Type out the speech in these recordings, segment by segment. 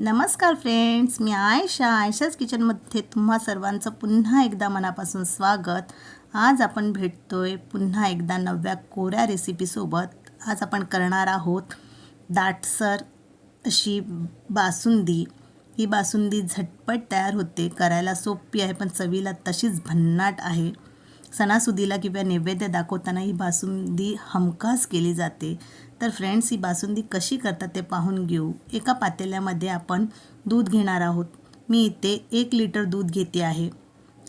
नमस्कार फ्रेंड्स मी आयशा. आयशाच किचनमध्ये तुम्हा सर्वांचं पुन्हा एकदा मनापासून स्वागत. आज आपण भेटतोय पुन्हा एकदा नव्या कोऱ्या रेसिपीसोबत आज आपण करणार आहोत दाटसर अशी बासुंदी. ही बासुंदी झटपट तयार होते करायला सोपी आहे पण चवीला तशीच भन्नाट आहे. सणासुदीला किंवा नैवेद्य दाखवताना ही बासुंदी हमखास केली जाते. तर फ्रेंड्स ही बासुंदी कशी करतात ते पाहून घेऊ. एका पातेल्यामध्ये आपण दूध घेणार आहोत. मी इथे एक लिटर दूध घेते आहे.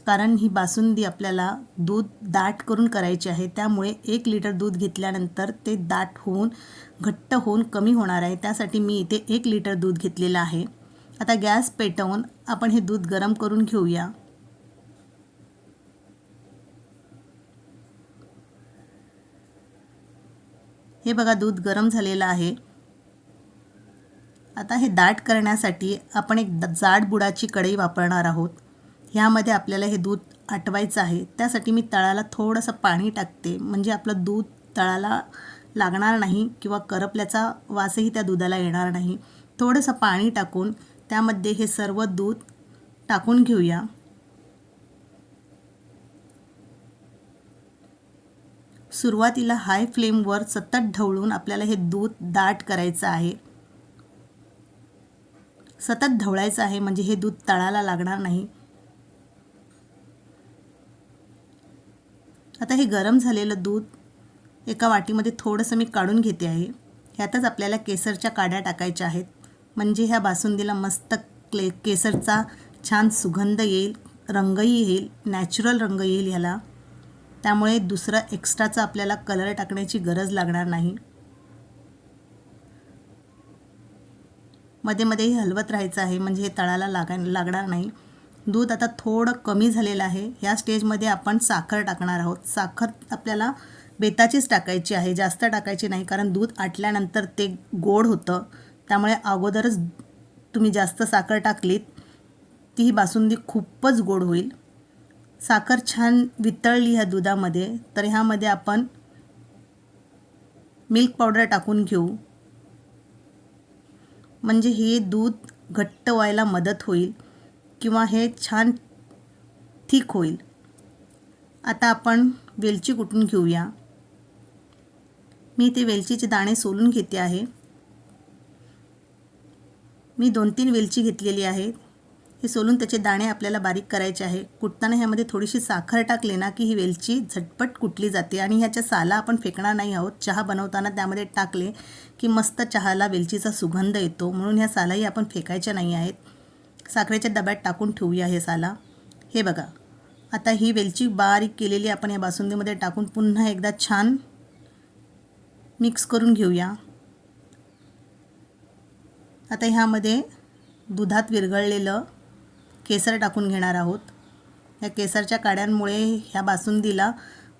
कारण ही बासुंदी आपल्याला दूध दाट करून करायची आहे. त्यामुळे एक लिटर दूध घेतल्यानंतर ते दाट होऊन घट्ट होऊन कमी होणार आहे. त्यासाठी मी इथे एक लिटर दूध घेतलेलं आहे. आता गॅस पेटवून आपण हे दूध गरम करून घेऊया. हे बघा दूध गरम झालेलं आहे. आता हे दाट करण्यासाठी आपण एक द- जाड बुडाची कढई वापरणार आहोत. ह्यामध्ये आपल्याला हे दूध आटवायचं आहे. त्यासाठी मी तळाला थोडंसं पाणी टाकते. म्हणजे आपलं दूध तळाला लागणार नाही किंवा करपल्याचा वासही त्या दुधाला येणार नाही. थोडंसं पाणी टाकून त्यामध्ये हे सर्व दूध टाकून घेऊया. सुरुवातीला हाय फ्लेमवर सतत ढवळून आपल्याला हे दूध दाट करायचं आहे. सतत ढवळायचं आहे म्हणजे हे दूध तळाला लागणार नाही. आता हे गरम झालेलं दूध एका वाटीमध्ये थोडंसं मी काढून घेते आहे. ह्यातच आपल्याला केसरच्या काड्या टाकायच्या आहेत. म्हणजे ह्या बासुंदीला मस्त क्ले केसरचा छान सुगंध येईल रंगही येईल नॅचरल रंग येईल ह्याला. त्यामुळे दुसरा एक्स्ट्राचा आपल्याला कलर टाकण्याची गरज लागणार नाही. मध्ये मध्ये हलवत राहायचं आहे म्हणजे हे तळाला लागा लागणार नाही. दूध आता थोडं कमी झालेलं आहे. या स्टेजमध्ये आपण साखर टाकणार आहोत. साखर आपल्याला बेताचीच टाकायची आहे जास्त टाकायची नाही कारण दूध आटल्यानंतर ते गोड होतं. त्यामुळे अगोदरच तुम्ही जास्त साखर टाकलीत ती ही बासुंदी खूपच गोड होईल. साखर छान वितळली ह्या दुधामध्ये तर ह्यामध्ये आपण मिल्क पावडर टाकून घेऊ. म्हणजे हे दूध घट्ट व्हायला मदत होईल किंवा हे छान ठीक होईल. आता आपण वेलची कुटून घेऊया? मी ते वेलचीचे दाणे सोलून घेते आहे. मी दोन तीन वेलची घेतलेली आहे हे सोलून त्याचे दाणे आपल्याला बारीक करायचे आहे. कुटताना ह्यामध्ये थोडीशी साखर टाकली ना की ही वेलची झटपट कुटली जाते आणि ह्याच्या साला आपण फेकणार नाही आहोत. चहा बनवताना त्यामध्ये टाकले की मस्त चहाला वेलचीचा सुगंध येतो म्हणून ह्या सालाही आपण फेकायच्या नाही आहेत. साखरेच्या डब्यात टाकून ठेवूया हे साला. हे बघा. आता ही वेलची बारीक केलेली आपण या बासुंदीमध्ये टाकून पुन्हा एकदा छान मिक्स करून घेऊया. आता ह्यामध्ये दुधात विरघळलेलं केसर टाकून घेणार आहोत. या केसरच्या काड्यांमुळे ह्या बासुंदीला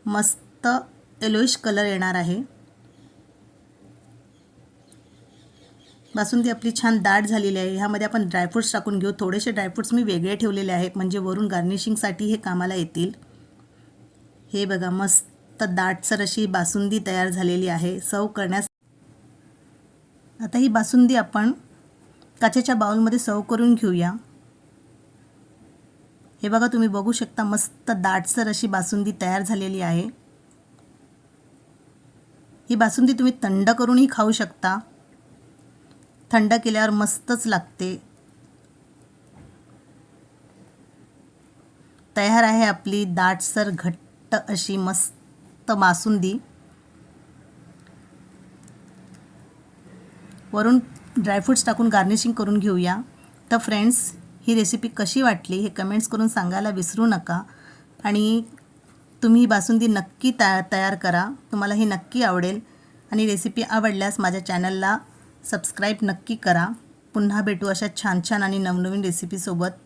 मस्त एलोइश कलर येणार आहे. बासुंदी आपली छान दाट झालेली आहे. ह्यामध्ये आपण ड्रायफ्रूट्स टाकून घेऊ. थोडेसे ड्रायफ्रूट्स मी वेगळे ठेवलेले आहेत. म्हणजे वरून गार्निशिंगसाठी हे कामाला येतील. हे बघा मस्त दाटसर अशी बासुंदी तयार झालेली आहे. सर्व करण्यास आता ही बासुंदी आपण काचेच्या बाउलमध्ये सर्व करून घेऊया. हे बघा तुम्ही बघू शकता मस्त दाटसर अशी बासुंदी तयार झालेली आहे. ही बासुंदी तुम्ही थंड करूनही खाऊ शकता. थंड केल्यावर मस्तच लागते. तयार आहे आपली दाटसर घट्ट अशी मस्त बासुंदी. वरून ड्रायफ्रूट्स टाकून गार्निशिंग करून घेऊया. तर फ्रेंड्स ही रेसिपी कशी वाटली हे कमेंट्स करून सांगायला विसरू नका. आणि तुम्ही ही बासुंदी नक्की तया तयार करा. तुम्हाला ही नक्की आवडेल. आणि रेसिपी आवडल्यास माझ्या चॅनलला सबस्क्राईब नक्की करा. पुन्हा भेटू अशा छान छान आणि नवनवीन रेसिपीसोबत